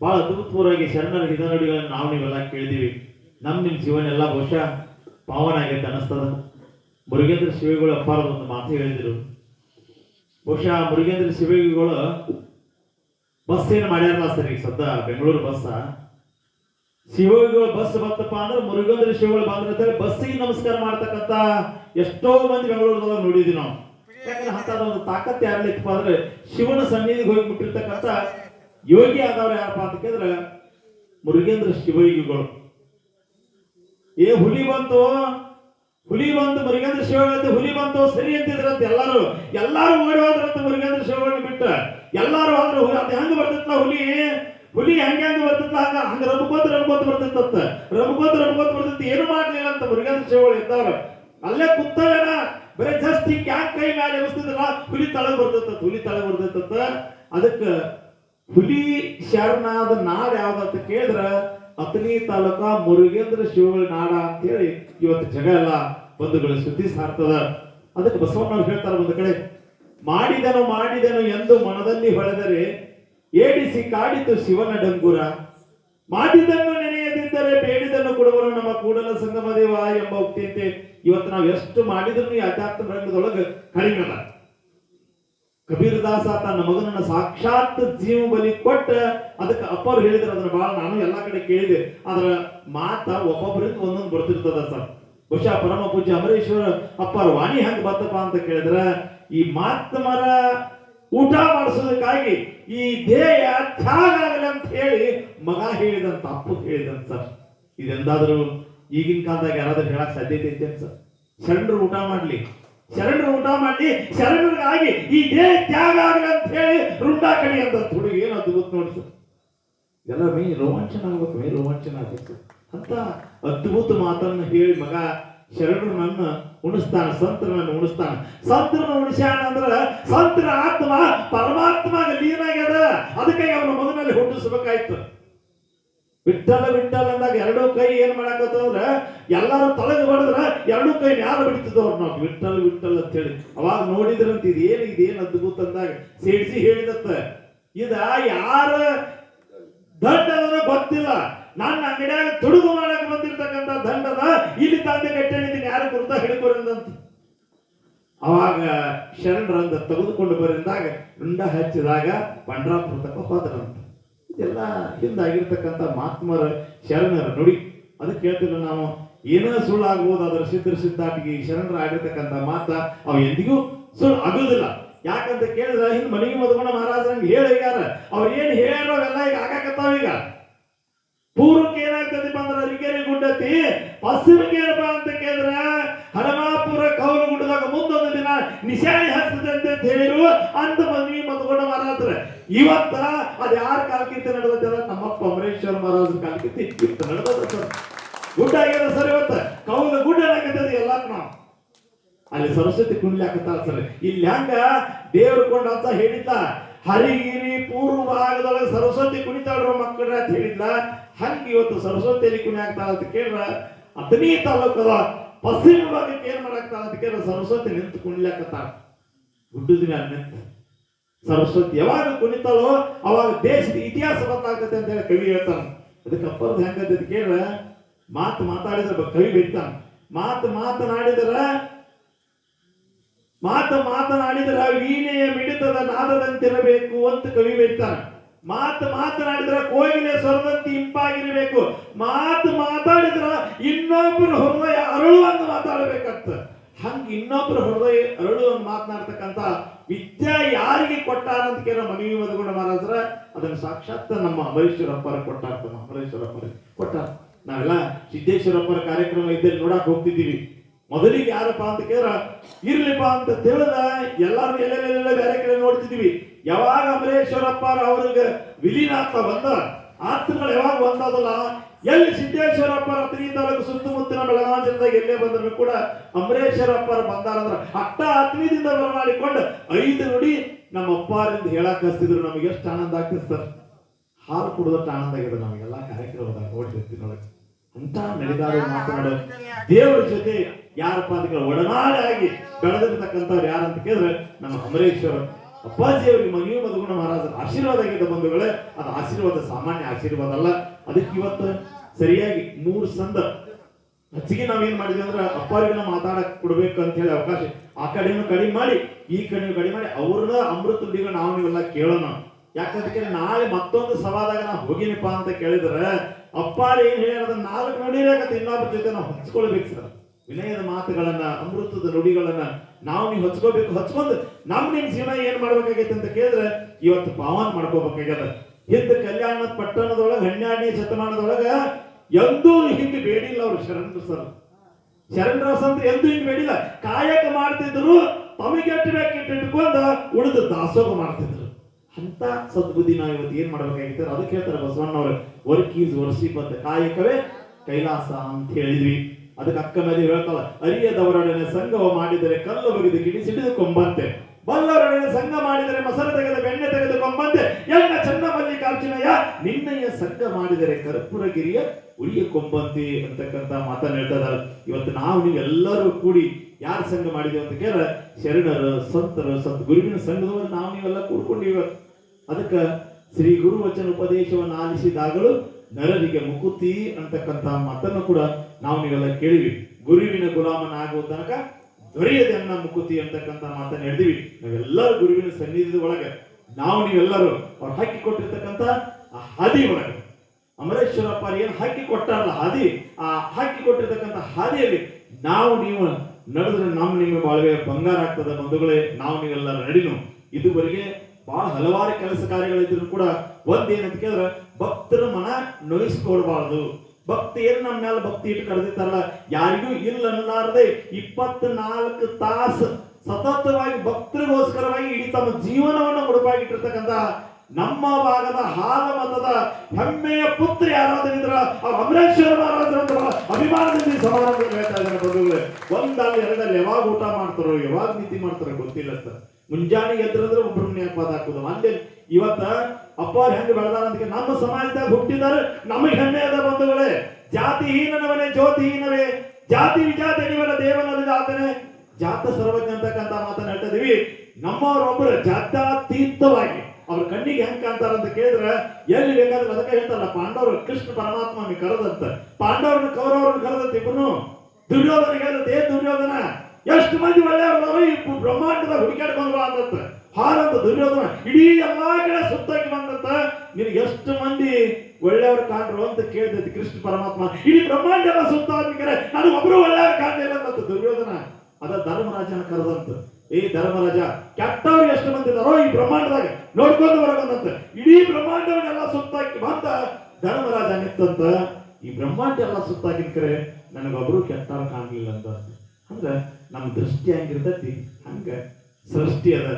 ಬಹಳ ಅದ್ಭುತಪೂರ್ವವಾಗಿ ಶರಣರ ಹಿತನುಡಿಗಳನ್ನು ನಾವು ನೀವೆಲ್ಲ ಕೇಳಿದೀವಿ ನಮ್ಮ ನಿಮ್ಮ ಜೀವನ ಎಲ್ಲ ಬಹುಶಃ ಪಾವನ ಆಗೈತೆ ಅನಿಸ್ತದ ಮುರುಗೇಂದ್ರ ಶಿವಿಗಳು ಅಪ್ಪಾರದ ಒಂದು ಮಾತು ಹೇಳಿದ್ರು. ಬಹುಶಃ ಮುರುಗೇಂದ್ರ ಶಿವಿಗಳು ಬಸ್ ಏನು ಮಾಡ್ಯಾರಲ್ಲ ಸರ್ ಈಗ ಸದ್ದ ಬೆಂಗಳೂರು ಬಸ್ಸ ಶಿವಗಳು ಬಸ್ ಬಂತಪ್ಪ ಅಂದ್ರೆ ಮುರುಗೇಂದ್ರ ಶಿವಗಳು ಬಂದ್ರೆ ಬಸ್ಸಿಗೆ ನಮಸ್ಕಾರ ಮಾಡ್ತಕ್ಕಂತ ಎಷ್ಟೋ ಮಂದಿ ಬೆಂಗಳೂರದಾಗ ನೋಡಿದ್ವಿ ನಾವು. ಯಾಕಂದ್ರೆ ಅಂತ ಒಂದು ತಾಕತ್ ಯಾರಲ್ಲಿತ್ತಪ್ಪ ಅಂದ್ರೆ ಶಿವನ ಸನ್ನಿಧಿಗೆ ಹೋಗಿ ಮುಟ್ಟಿರ್ತಕ್ಕಂಥ ಯೋಗಿ ಆದವ್ರು ಯಾರಪ್ಪ ಅಂತ ಕೇಳಿದ್ರೆ, ಮುರುಗೇಂದ್ರ ಶಿವಯೋಗಿಗಳು. ಏ, ಹುಲಿ ಬಂತು ಹುಲಿ ಬಂತು ಮುರುಗೇಂದ್ರ ಶಿವಗಳು ಹುಲಿ ಬಂತು, ಸರಿ ಅಂತಿದ್ರಂತ ಎಲ್ಲಾರು ಎಲ್ಲಾರು ಓಡಿ ಹೋದ್ರಂತ ಮುರುಗೇಂದ್ರ ಶಿವಗಳನ್ನ ಬಿಟ್ಟ. ಎಲ್ಲಾರು ಹುಲಿ ಅದು ಹೆಂಗ್ ಬರ್ತಿತ್ತ ಹುಲಿ? ಹುಲಿ ಹೆಂಗ ಹೆಂಗ ಬರ್ತಿತ್ತ ಹಂಗ ಹಂಗ ರಬ್ಕೋತ ರಬ್ಕೋತ ಬರ್ತಿತ್ತಂತ ರಬ್ಕೋತ ರಬ್ಕೋತ ಬರ್ತಿತ್ತು ಏನು ಮಾಡ್ಲಿಲ್ಲ ಅಂತ ಮುರುಗೇಂದ್ರ ಶಿವಗಳು ಇದ್ದವ್ರು. ಅಲ್ಲೇ ಕುತ್ತವೇನ ಬರೀ ಜಸ್ಟ್ ಹಿಂಗ್ ಯಾಕೆ ಕೈ ಮೇಲೆ ಎಬ್ಸ್ತಿದ್ರಲ್ಲ ಹುಲಿ ತಳಗ್ ಬರ್ತಿತ್ತ, ಹುಲಿ ತಳಗ್ ಬರ್ತಿತ್ತ. ಅದಕ್ಕ ಹುಲಿ ಶರಣಾದ ನಾಡ್ ಯಾವ್ದಂತ ಕೇಳಿದ್ರ ಅತನಿ ತಾಲೂಕ ಮುರುಗೇಂದ್ರ ಶಿವಗಳ ನಾಡ ಅಂತ ಹೇಳಿ ಇವತ್ತು ಜಗ ಎಲ್ಲ ಬಂಧುಗಳ ಸುದ್ದಿ ಸಾರ್ತದ. ಅದಕ್ಕೆ ಬಸವಣ್ಣವ್ರು ಹೇಳ್ತಾರ ಒಂದು ಕಡೆ, ಮಾಡಿದನು ಮಾಡಿದನು ಎಂದು ಮನದಲ್ಲಿ ಹೊಳೆದರೆ ಏಡಿಸಿ ಕಾಡಿತು ಶಿವನ ಡಂಗುರ. ಮಾಡಿದನ್ನು ನೆನೆಯದಿದ್ದರೆ ಬೇಡಿದನ್ನು ಕೊಡುವನು ನಮ್ಮ ಕೂಡಲ ಸಂಗಮ ದೇವ ಎಂಬ ಉಕ್ತಿಯಂತೆ ಇವತ್ತು ನಾವು ಎಷ್ಟು ಮಾಡಿದ್ರು ಈ ಅಧ್ಯಾತ್ಮ ರಂಗದೊಳಗೆ ಕಡಿಮೆ ಕಬೀರ್ ದಾಸ ತನ್ನ ಮಗನನ್ನ ಸಾಕ್ಷಾತ್ ಜೀವ ಬಲಿ ಕೊಟ್ಟ ಅದಕ್ಕೆ ಅಪ್ಪರು ಹೇಳಿದ್ರು. ಅದನ್ನ ಬಹಳ ನಾನು ಎಲ್ಲಾ ಕಡೆ ಕೇಳಿದೆ. ಅದರ ಮಾತ ಒಬ್ಬೊಬ್ಬರಿಂದ ಒಂದೊಂದು ಬರ್ತಿರ್ತದ ಸರ್. ಬಹುಶಃ ಪರಮ ಪೂಜ್ಯ ಅಮರೇಶ್ವರ ಅಪ್ಪರ ವಾಣಿ ಹಂಗ ಬಂತಪ್ಪ ಅಂತ ಕೇಳಿದ್ರ, ಈ ಮಾತ್ಮರ ಊಟ ಮಾಡಿಸೋದಕ್ಕಾಗಿ ಈ ದೇಹ ತ್ಯಾಗ ಆಗಲಿ ಅಂತ ಹೇಳಿ ಮಗ ಹೇಳಿದಂತ, ಅಪ್ಪು ಹೇಳಿದಂತ ಸರ್. ಇದೆಂದಾದ್ರೂ ಈಗಿನ ಕಾಲದಾಗ ಯಾರಾದ್ರೂ ಹೇಳಕ್ ಸಾಧ್ಯತೆ ಐತೆ ಸರ್? ಸಣ್ಣ ಊಟ ಮಾಡ್ಲಿ. ಶರಣರು ಊಟ ಮಾಡಿ, ಶರಣರಿಗಾಗಿ ಈ ದೇಹ ತ್ಯಾಗ ಆಗಲಿ ಅಂತ ಹೇಳಿ ರುಂಡ ಕಡಿ ಅಂತ ಹುಡುಗಿ ಏನು ಅದ್ಭುತ ನೋಡಿದ್ರು ಎಲ್ಲ ಮೈ ರೋಮಾಂಚನ ಆಗ್ಬೇಕು, ಮೈ ರೋಮಾಂಚನ ಆಗ್ಬೇಕು. ಅಂತ ಅದ್ಭುತ ಮಾತನ್ನ ಹೇಳಿ ಮಗ ಶರಣರು ನನ್ನ ಉಣಿಸ್ತಾನೆ ಸಂತರನ್ನು ಉಣಿಸ್ತಾನೆ. ಸಂತರನ್ನು ಉಣಿಸ್ಯಾನ ಅಂದ್ರ ಸಂತರ ಆತ್ಮ, ಪರಮಾತ್ಮ ಲೀನಾಗ್ಯದ. ಅದಕ್ಕಾಗಿ ಅವನ ಮಗನಲ್ಲಿ ಹುಟ್ಟಿಸ್ಬೇಕಾಯ್ತು. ವಿಠಲ ವಿಠಲ ಅಂದಾಗ ಎರಡೂ ಎಲ್ಲಾರು ತಲೆಗೆ ಬಡದ್ರ ಎರಡೂ ಕೈ ಯಾರು ಬಿಡ್ತಿದ್ದವ್ರು ನಾವು ವಿಠಲ್ ವಿಠಲ್ ಅಂತ ಹೇಳಿ. ಅವಾಗ ನೋಡಿದ್ರಂತ ಇದೇನು ಇದೇನು ಅದ್ಭುತ ಅಂದಾಗ ಸೇಡ್ಸಿ ಹೇಳಿದತ್ತ, ಇದ ಯಾರ ದಂಡದ ಗೊತ್ತಿಲ್ಲ. ನನ್ನ ಅಂಗಡಿಯಾಗ ತುಡುಗು ಮಾಡಕ್ ಬಂದಿರ್ತಕ್ಕಂಥ ದಂಡದ ಇಲ್ಲಿ ತಂದೆ ಕಟ್ಟಿದ್ದೀನಿ ಯಾರು ಗುರುತ ಹಿಡ್ಕೊರಂದಂತ ಅವಾಗ ಶರಣರಂದ ತೆಗೆದುಕೊಂಡು ಬರಿಂದಾಗ ರುಂಡ ಹಚ್ಚಿದಾಗ ಪಂಡ್ರಾಪುರ ತಕ್ಕ ಹೋದ್ರಂತ. ಇದೆಲ್ಲ ಹಿಂದಾಗಿರ್ತಕ್ಕಂಥ ಮಹಾತ್ಮರ ಶರಣರ ನುಡಿ. ಅದಕ್ಕೆ ಹೇಳ್ತಿಲ್ಲ ನಾವು ಏನೋ ಸುಳ್ಳಾಗ್ಬೋದು ಅದರ ಸಿದ್ಧರ ಸಿದ್ಧಾಟಿಗೆ ಶರಣರ ಆಗಿರ್ತಕ್ಕಂಥ ಮಾತ ಅವು ಎಂದಿಗೂ ಸುಳ್ಳು ಆಗುದಿಲ್ಲ ಯಾಕಂತ ಕೇಳಿದ್ರೆ ಹಿಂದ್ ಮನೆಗೆ ಮದ್ಕೊಂಡ ಮಹಾರಾಜರಂಗೆ ಹೇಳ ಅವ್ರು ಏನ್ ಹೇಳೋ ಅವೆಲ್ಲ ಈಗ ಆಗಾಕತ್ತಾವ ಈಗ. ಪೂರ್ವಕ್ಕೆ ಏನಾಗ್ತದೆ ಅಂದ್ರೆ ಅರಿಕೆರೆ ಗುಡ್ಡತಿ, ಪಶ್ಚಿಮಕ್ಕೆ ಏನಪ್ಪ ಅಂತ ಕೇಳಿದ್ರ ಹನುಮಾಪುರ ಕೌಲು ಗುಡ್ಡದಾಗ ಮುಂದೊಂದು ದಿನ ನಿಶಾಣಿ ಹಸ್ತದೆ ಅಂತ ಹೇಳಿರು. ಅಂತ ಮದ್ವಿ ಮತ್ಕೊಂಡ ಮಹಾರಾಜ್ರ ಇವತ್ತ ಅದ ಯಾರ ಕಾಲಕ್ಕಿಂತ ನಡೆದದ ನಮ್ಮಪ್ಪ ಅಮರೇಶ್ವರ ಮಹಾರಾಜ್ ಕಾಲಕ್ಕಿಂತ ಇತ್ತು ನಡೆದ ಸರ್. ಗುಡ್ಡ ಆಗ್ಯದ ಸರ್ ಇವತ್ತ ಕೌಲು ಗುಡ್ಡ ಏನಾಗತ್ತದ ಎಲ್ಲಾರು ನಾವು ಅಲ್ಲಿ ಸರಸ್ವತಿ ಕುಣಿಲಾಕತ್ತಾಳ ಸರ್. ಇಲ್ಲಿ ಹಂಗ ದೇವ್ರ ಕೊಂಡ ಅಂತ ಹೇಳಿದ್ದ ಹರಿಗಿರಿ ಪೂರ್ವ ಭಾಗದೊಳಗೆ ಸರಸ್ವತಿ ಕುಣಿತಾಳ್ರ ಮಕ್ಕಳ ಅಂತ ಹೇಳಿದ್ಲ, ಹಂಗ ಇವತ್ತು ಸರಸ್ವತಿಯಲ್ಲಿ ಕುಣಿ ಆಗ್ತಾಳ ಅಂತ ಕೇಳ್ರ ಅದನ್ನೇ ತಾಲೂಕದ ಪಶ್ಚಿಮ ಭಾಗಕ್ಕೆ ಏನ್ ಮಾಡಾಕ್ತಾಳ ಅಂತ ಕೇಳ್ರ, ಸರಸ್ವತಿ ನಿಂತು ಕುಣಿಲಾಕತ್ತಾಳ. ಗುಡ್ಡದ ದಿನ ನಿಂತು, ಸರಸ್ವತಿ ಯಾವಾಗ ಕುಣಿತಾಳೋ ಅವಾಗ ದೇಶದ ಇತಿಹಾಸ ಬದಲಾಗತ್ತೆ ಅಂತ ಹೇಳಿ ಕವಿ ಹೇಳ್ತಾನ. ಅದಕ್ಕೆ ಅಪ್ಪರ್ದು ಹೆಂಗದ ಕೇಳ್ರ, ಮಾತು ಮಾತಾಡಿದ್ರ ಕವಿ ಬಿಡ್ತಾನ ಮಾತು ಮಾತನಾಡಿದ್ರ ಮಾತು ಮಾತನಾಡಿದ್ರ ವೀಣೆಯ ಮಿಡಿತದ ನಾದದಂತಿರಬೇಕು ಅಂತ ಕವಿ ಬೈತಾನೆ ಮಾತು ಮಾತನಾಡಿದ್ರ ಕೋಗಿಲೆ ಸ್ವರದಂತೆ ಇಂಪಾಗಿರಬೇಕು. ಮಾತು ಮಾತಾಡಿದ್ರ ಇನ್ನೊಬ್ಬರ ಹೃದಯ ಅರಳುವಂತ ಮಾತಾಡಬೇಕಂತ. ಹಂಗ ಇನ್ನೊಬ್ಬರ ಹೃದಯ ಅರಳುವಂತ ಮಾತನಾಡ್ತಕ್ಕಂತ ವಿದ್ಯಾ ಯಾರಿಗೆ ಕೊಟ್ಟಾರಂತ ಕೇಳ ಮನವಿ ಮದಗೊಂಡ ಮಹಾರಾಜರ, ಅದನ್ನ ಸಾಕ್ಷಾತ್ ನಮ್ಮ ಅಮರೇಶ್ವರಪ್ಪರ ಕೊಟ್ಟಾರ್ತ. ಅಮರೇಶ್ವರಪ್ಪರ ಕೊಟ್ಟಾರ. ನಾವೆಲ್ಲ ಸಿದ್ದೇಶ್ವರಪ್ಪರ ಕಾರ್ಯಕ್ರಮ ಇದ್ದಲ್ಲಿ ನೋಡಕ್ ಹೋಗ್ತಿದ್ದೀವಿ. ಮೊದಲಿಗೆ ಯಾರಪ್ಪ ಅಂತ ಕೇಳಿದ್ರ ಇರ್ಲಿಪ್ಪ ಅಂತ ತಿಳಿದ ಎಲ್ಲಾರು ಎಲ್ಲೆಲ್ಲೆಲ್ಲ ಬೇರೆ ಕಡೆ ನೋಡ್ತಿದ್ವಿ. ಯಾವಾಗ ಅಮರೇಶ್ವರಪ್ಪ ಅವ್ರಿಗೆ ವಿಲೀನ ಅಂತ ಬಂದ ಆತ್ಮಗಳು ಯಾವಾಗ ಬಂದದಲ್ಲ, ಎಲ್ಲಿ ಸಿದ್ದೇಶ್ವರಪ್ಪ ರತ್ನಿ ತಾಲೂಕು ಸುತ್ತಮುತ್ತಲಿನ ಎಲ್ಲೇ ಬಂದ್ರು ಕೂಡ ಅಮರೇಶ್ವರಪ್ಪ ಬಂದಾರಂದ್ರ ಅಟ್ಟ ಆತ್ಮೀಯದಿಂದ ಬರಮಾಡಿಕೊಂಡು ಐದು ನುಡಿ ನಮ್ಮ ಅಪ್ಪಾರಿಂದ ಹೇಳಕ್ ಹಸ್ತಿದ್ರು ನಮಗೆ ಎಷ್ಟು ಆನಂದ ಆಗ್ತಿತ್ತು ಸರ್. ಹಾಲು ಕುಡಿದಷ್ಟು ಆನಂದ ಆಗಿದೆ ನಮಗೆಲ್ಲ. ಕಾರ್ಯಕ್ರಮದಾಗ ನೋಡಿರ್ತೀನಿ ನೋಡಕ್ ಅಂತ ನಡೆದಾರು ಮಾತನಾಡೋ. ದೇವರ ಜೊತೆ ಯಾರಪ್ಪ ಅಂತ ಒಡನಾಡಾಗಿ ಒಡನಾಡಿ ಆಗಿ ಬೆಳೆದಿರ್ತಕ್ಕಂಥವ್ರು ಯಾರಂತ ಕೇಳಿದ್ರೆ ನಮ್ಮ ಅಮರೇಶ್ವರ ಅಪ್ಪಾಜಿ ಅವರಿಗೆ ಮನೆಯು ಮಧುಗುಣ ಮಹಾರಾಜರ ಆಶೀರ್ವಾದ ಆಗಿದ್ದ ಬಂಧುಗಳೇ ಅದು ಆಶೀರ್ವಾದ ಸಾಮಾನ್ಯ ಆಶೀರ್ವಾದ ಅಲ್ಲ. ಅದಕ್ಕೆ ಇವತ್ತು ಸರಿಯಾಗಿ ಮೂರು ಸಂದ ಹೆಚ್ಚಿಗೆ ನಾವೇನ್ ಮಾಡಿದ್ವಿ ಅಂದ್ರೆ ಅಪ್ಪರಿಗೆ ಮಾತಾಡಕ್ ಕೊಡ್ಬೇಕು ಅಂತ ಹೇಳಿ ಅವಕಾಶ ಆ ಕಡೆನೂ ಕಡಿಮೆ ಮಾಡಿ ಈ ಕಡೆನೂ ಕಡಿಮೆ ಮಾಡಿ ಅವ್ರನ್ನ ಅಮೃತ ನುಡಿಗಳು ನಾವು ನೀವೆಲ್ಲ ಕೇಳೋಣ. ಯಾಕಂದ್ರೆ ನಾಳೆ ಮತ್ತೊಂದು ಸವಾದಾಗ ನಾವು ಹೋಗಿನಪ್ಪ ಅಂತ ಕೇಳಿದ್ರೆ ಅಪ್ಪಾರಿ ಏನ್ ಹೇಳ್ಯಾರ ನಾಲ್ಕು ಕತೆ ಇನ್ನೊಬ್ಬರ ಜೊತೆ ನಾವು ಹಂಚ್ಕೊಳ್ಬೇಕು ಸರ್. ವಿನಯದ ಮಾತುಗಳನ್ನ, ಅಮೃತದ ನುಡಿಗಳನ್ನ ನಾವು ನೀವು ಹಚ್ಕೋಬೇಕು ಹಚ್ಕೊಂಡು ನಮ್ ನಿಮ್ ಜೀವನ ಏನ್ ಮಾಡ್ಬೇಕಾಗೈತೆ ಅಂತ ಕೇಳಿದ್ರೆ ಇವತ್ತು ಪಾವನ್ ಮಾಡ್ಕೋಬೇಕಾಗ್ಯದ ಹಿಂದ ಕಲ್ಯಾಣ ಪಟ್ಟಣದೊಳಗ, ಹನ್ನೆರಡನೇ ಶತಮಾನದೊಳಗ ಎಂದೂ ಹಿಂಗೆ ಬೇಡಿಲ್ಲ ಅವ್ರು ಶರಣರು ಸರ್. ಶರಣರ ಅಂತ ಎಂದೂ ಹಿಂಗೆ ಬೇಡಿಲ್ಲ. ಕಾಯಕ ಮಾಡ್ತಿದ್ರು ತಮಗೆ ಬೇಕಿಟ್ಟು ಇಟ್ಕೊಂಡ ಉಳಿದು ದಾಸೋಗ ಮಾಡ್ತಿದ್ರು. ಅಂತ ಸದ್ಬುದ್ಧಿ ನಾವು ಇವತ್ತು ಏನ್ ಮಾಡ್ಬೇಕಾಗಿತ್ತು? ಅದಕ್ಕೆ ಹೇಳ್ತಾರೆ ಬಸವಣ್ಣವ್ರು ವರ್ಕ್ ಈಸ್ ವರ್ಷಿಪ್ ಅಂತ ಕಾಯಕವೇ ಕೈಲಾಸ ಅಂತ ಹೇಳಿದ್ವಿ. ಅದಕ್ಕೆ ಅಕ್ಕ ಮೇಲೆ ಹೇಳ್ತಾಳ, ಅರಿಯದವರೊಡನೆ ಸಂಘವ ಮಾಡಿದರೆ ಕಲ್ಲು ಬಗೆದು ಗಿಡಿ ಸಿಡಿದು ಕೊಂಬಂತೆ. ಬಲ್ಲವರೊಡನೆ ಸಂಘ ಮಾಡಿದರೆ ಮೊಸರು ತೆಗೆದು ಬೆಣ್ಣೆ ತೆಗೆದು ಕೊಂಬಂತೆ. ಎಲ್ಲ ಚಂದ ಮಲ್ಲಿಕಾರ್ಜುನಯ್ಯ ನಿನ್ನಯ್ಯ ಸಂಘ ಮಾಡಿದರೆ ಕರ್ಪೂರಗಿರಿಯ ಉಳಿಯ ಕೊಂಬಂತೆ ಅಂತಕ್ಕಂತ ಮಾತನ್ನ ಹೇಳ್ತಾ ಇವತ್ತು ನಾವು ನೀವೆಲ್ಲರೂ ಕೂಡಿ ಯಾರ ಸಂಘ ಮಾಡಿದೆ ಅಂತ ಕೇಳ ಶರಣರು, ಸಂತರು ಸಂತ ಗುರುವಿನ ಸಂಘದವರು ನಾವು ನೀವೆಲ್ಲ ಕೂಡ್ಕೊಂಡಿವ ಅದಕ್ಕೆ ಶ್ರೀ ಗುರು ವಚನ ಉಪದೇಶವನ್ನು ಆಲಿಸಿದಾಗಲೂ ನರರಿಗೆ ಮುಕುತಿ ಅಂತಕ್ಕಂಥ ಮಾತನ್ನು ಕೂಡ ನಾವು ನೀವೆಲ್ಲ ಕೇಳಿವಿ ಗುರುವಿನ ಗುಲಾಮನಾಗುವ ತನಕ ದೊರೆಯದೆ ಅನ್ನ ಮುಕುತಿ ಅಂತಕ್ಕಂಥ ಮಾತನ್ನ ಹೇಳಿದಿವಿ ನಾವೆಲ್ಲರೂ ಗುರುವಿನ ಸನ್ನಿಧಿದ ಒಳಗೆ ನಾವು ನೀವೆಲ್ಲರೂ ಅವ್ರು ಹಾಕಿ ಆ ಹಾದಿ ಒಳಗೆ. ಅಮರೇಶ್ವರಪ್ಪ ಏನು ಹಾಕಿ ಕೊಟ್ಟಾರಲ್ಲ ಹಾದಿ, ಆ ಹಾಕಿ ಕೊಟ್ಟಿರ್ತಕ್ಕಂಥ ಹಾದಿಯಲ್ಲಿ ನಾವು ನೀವು ನಡೆದ್ರೆ ನಮ್ಮ ನಿಮ್ಮ ಬಾಳ್ವೆ ಬಂಗಾರ ಆಗ್ತದ ಬಂಧುಗಳೇ, ನಾವು ನೀವೆಲ್ಲ ನಡಿನು. ಇದುವರೆಗೆ ಬಹಳ ಹಲವಾರು ಕೆಲಸ ಕಾರ್ಯಗಳಿದ್ರು ಕೂಡ ಒಂದೇನಂತ ಕೇಳಿದ್ರೆ ಭಕ್ತರ ಮನ ನೋಯಿಸ್ಕೊಡ್ಬಾರ್ದು ಭಕ್ತಿ ಏನು ನಮ್ಮ ಮೇಲೆ ಭಕ್ತಿ ಇಟ್ಟು ಕರೆದಿತ್ತಾರಲ್ಲ ಯಾರಿಗೂ ಇಲ್ಲ ಅನ್ನಲಾರದೆ ಇಪ್ಪತ್ನಾಲ್ಕು ತಾಸು ಸತತವಾಗಿ ಭಕ್ತರಿಗೋಸ್ಕರವಾಗಿ ಇಡೀ ತಮ್ಮ ಜೀವನವನ್ನು ಮುಡುಪಾಗಿಟ್ಟಿರ್ತಕ್ಕಂಥ ನಮ್ಮ ಭಾಗದ ಹಾಲ ಮತದ ಹೆಮ್ಮೆಯ ಪುತ್ರ ಯಾರಾದ್ರಿದ್ರ ಆ ಅಮರೇಶ್ವರ ಮಹಾರಾಜರ ಅಂತ ಬಹಳ ಅಭಿಮಾನದಿಂದ ಈ ಸಮಾರಂಭದಲ್ಲಿ ಹೇಳ್ತಾ ಇದ್ದಾರೆ ಬಂಧುಗಳೇ. ಒಂದಲ್ಲಿ, ಎರಡಲ್ಲಿ ಯಾವಾಗ ಊಟ ಮಾಡ್ತಾರೋ, ಯಾವಾಗ ನೀತಿ ಮಾಡ್ತಾರೋ ಗೊತ್ತಿಲ್ಲ ಸರ್. ಮುಂಜಾನೆ ಎದ್ರಂದ್ರೆ ಒಬ್ರು ಪದ ಹಾಕುದು. ಅಂದೆ, ಇವತ್ತ ಅಪ್ಪ ಹೆಂಗ್ ಬೆಳೆದಾರ ಅಂತ ನಮ್ಮ ಸಮಾಜದಾಗ ಹುಟ್ಟಿದಾರೆ ನಮಗೆ ಹೆಮ್ಮೆ ಅದ ಬಂಧುಗಳೇ. ಜಾತಿಹೀನನವನೇ, ಜ್ಯೋತಿಹೀನವೇ. ಜಾತಿ ವಿಜಾತಿ ಅಡಿವರ ದೇವನಲ್ಲಿ ಜಾತನೆ ಜಾತ ಸರ್ವಜ್ಞ ಅಂತಕ್ಕಂತ ಮಾತನ್ನ ಹೇಳ್ತಾ ಇದೀವಿ ನಮ್ಮವರೊಬ್ಬರು ಜಾತ್ಯಾತೀತವಾಗಿ ಅವ್ರ ಕಣ್ಣಿಗೆ ಹೆಂಗ್ ಕಾಣ್ತಾರ ಅಂತ ಕೇಳಿದ್ರೆ, ಎಲ್ಲಿ ಬೇಕಾದ್ರೆ ಅದಕ್ಕೆ ಹೇಳ್ತಾರಲ್ಲ, ಪಾಂಡವರು ಕೃಷ್ಣ ಪರಮಾತ್ಮ ಕರೆದಂತ. ಪಾಂಡವ್ರನ್ನ ಕೌರವ್ರನ್ನ ಕರೆದಂತ ಇಬ್ಬರು ದುರ್ಯೋಧನ ದೇ ದುರ್ಯೋಧನ ಎಷ್ಟು ಮಂದಿ ಒಳ್ಳೆಯವರು ಈ ಬ್ರಹ್ಮಾಂಡದ ಹುಡುಕಾಡ್ಕೊಂಡು ಬಾ ಅಂತ. ಹಾರಂತ ದುರ್ಯೋಧನ ಇಡೀ ಎಲ್ಲಾ ಕಡೆ ಸುತ್ತಾಕಿ ಬಂದಂತ. ನಿನಗೆ ಎಷ್ಟು ಮಂದಿ ಒಳ್ಳೆಯವರು ಕಾಣ್ರು ಅಂತ ಕೇಳ್ತೈತಿ ಕೃಷ್ಣ ಪರಮಾತ್ಮ. ಇಡೀ ಬ್ರಹ್ಮಾಂಡ ಎಲ್ಲ ಸುತ್ತಾಡ್ಬೇಕಾರೆ ನಾನು ಒಬ್ರು ಒಳ್ಳೆಯವರು ಕಾಣಲಿಲ್ಲ ಅಂತ ದುರ್ಯೋಧನ. ಅದ ಧರ್ಮರಾಜನ ಕರೆದಂತ. ಏ ಧರ್ಮರಾಜ, ಕೆಟ್ಟವ್ರು ಎಷ್ಟು ಮಂದಿ ಇದಾರೋ ಈ ಬ್ರಹ್ಮಾಂಡದಾಗ ನೋಡ್ಕೊಂಡು ಬರೋದಂತ ಇಡೀ ಬ್ರಹ್ಮಾಂಡವನ್ನೆಲ್ಲ ಸುತ್ತಾಕಿ ಬಂದ ಧರ್ಮರಾಜ ನಿಂತಂತ. ಈ ಬ್ರಹ್ಮಾಂಡ ಎಲ್ಲ ಸುತ್ತಾಕಿದ್ರೆ ನನಗೊಬ್ರು ಕೆಟ್ಟವ್ರು ಕಾಣಲಿಲ್ಲ ಅಂತ. ಅಂದ್ರೆ ನಮ್ಮ ದೃಷ್ಟಿ ಹೆಂಗಿರ್ತೈತಿ. ಹಂಗ ಸೃಷ್ಟಿ ಅದ.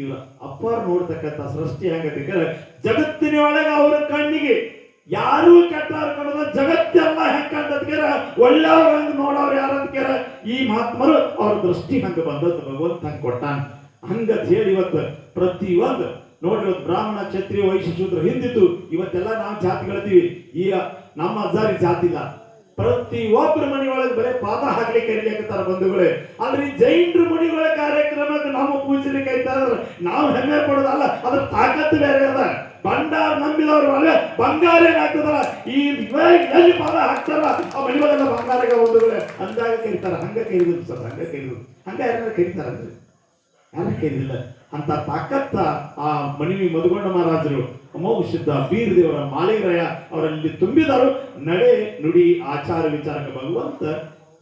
ಇವ ಅಪ್ಪಾರು ನೋಡ್ತಕ್ಕಂಥ ಸೃಷ್ಟಿ ಹೆಂಗತಿಕರ ಜಗತ್ತಿನ ಒಳಗೆ ಅವರ ಕಣ್ಣಿಗೆ ಯಾರೂ ಕೆಟ್ಟವ್ರು ಜಗತ್ತೆಲ್ಲ ಹೆಂಗ್ ಕಾಣ್ತದ್ಕೇರ ಒಳ್ಳೆಯವ್ರ ಹಂಗ ನೋಡವ್ರು ಯಾರಂತಕೇರ ಈ ಮಹಾತ್ಮರು ಅವ್ರ ದೃಷ್ಟಿ ಹಂಗ ಬಂದದ್ದು ಭಗವಂತ ಹಂಗ ಕೊಟ್ಟಾನ. ಹಂಗ ಹೇಳಿ ಇವತ್ತು ಪ್ರತಿ ಒಂದು ನೋಡ್ರಿ ಬ್ರಾಹ್ಮಣ, ಕ್ಷತ್ರಿಯ, ವೈಶ್ಯ, ಶೂದ್ರ ಹಿಂದಿತ್ತು. ಇವತ್ತೆಲ್ಲ ನಾವು ಜಾತಿಗಳಿದ್ದೀವಿ ಈಗ ನಮ್ಮ ಅಜ್ಜಾರಿ ಜಾತಿ ಇಲ್ಲ. ಪ್ರತಿ ಒಬ್ಬರ ಮನೆಯೊಳಗೆ ಬರೀ ಪಾದ ಹಾಕ್ಲಿಕ್ಕೆ ಕರಿಲಿಕ್ಕತ್ತಾರ ಬಂಧುಗಳೇ. ಆದ್ರೆ ಜೈನರ ಮನೆಗಳ ಕಾರ್ಯಕ್ರಮಕ್ಕೆ ನಾವು ಪೂಜಲಿಕ್ಕೆ ಐತಾರ ನಾವು ಹೆಮ್ಮೆ ಪಡೋದಲ್ಲ, ಅದ್ರ ತಾಕತ್ತು ಬೇರೆ ಅದ. ಬಂಡಾರ ನಂಬಿದವ್ರು ಒಳ್ಳೆ ಬಂಗಾರ ಏನಾಗ್ತದಲ್ಲ, ಈ ಎಲ್ಲಿ ಪಾದ ಹಾಕ್ತಾರ ಆ ಮನೆಗಳೆಲ್ಲ ಬಂಗಾರಗ ಬಂಧುಗಳೇ. ಅಂದಾಗ ಕರೀತಾರ. ಹಂಗ ಕೇಳಿದ್ರು ಸರ್, ಹಂಗ ಕೇಳಿದ್ರು ಹಂಗ ಯಾರು ಅಂದ್ರೆ ಯಾರು ಕರೀದಿಲ್ಲ? ಅಂತ ತಾಕತ್ತ ಆ ಮಣಿವಿ ಮಧುಗೊಂಡ ಮಹಾರಾಜರು ಅಮೋಘ ಸಿದ್ಧ ಬೀರ್ ದೇವರ ಮಾಳಿಗರಾಯ ಅವರಲ್ಲಿ ತುಂಬಿದರು. ನಡೆ ನುಡಿ ಆಚಾರ ವಿಚಾರಕ್ಕೆ ಭಗವಂತ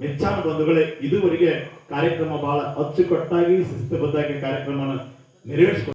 ಮೆಚ್ಚಾನ ಬಂಧುಗಳೇ, ಇದುವರೆಗೆ ಕಾರ್ಯಕ್ರಮ ಬಹಳ ಅಚ್ಚುಕಟ್ಟಾಗಿ ಶಿಸ್ತುಬದ್ಧಾಗಿ ಕಾರ್ಯಕ್ರಮ ನೆರವೇರಿಸಿಕೊಂಡು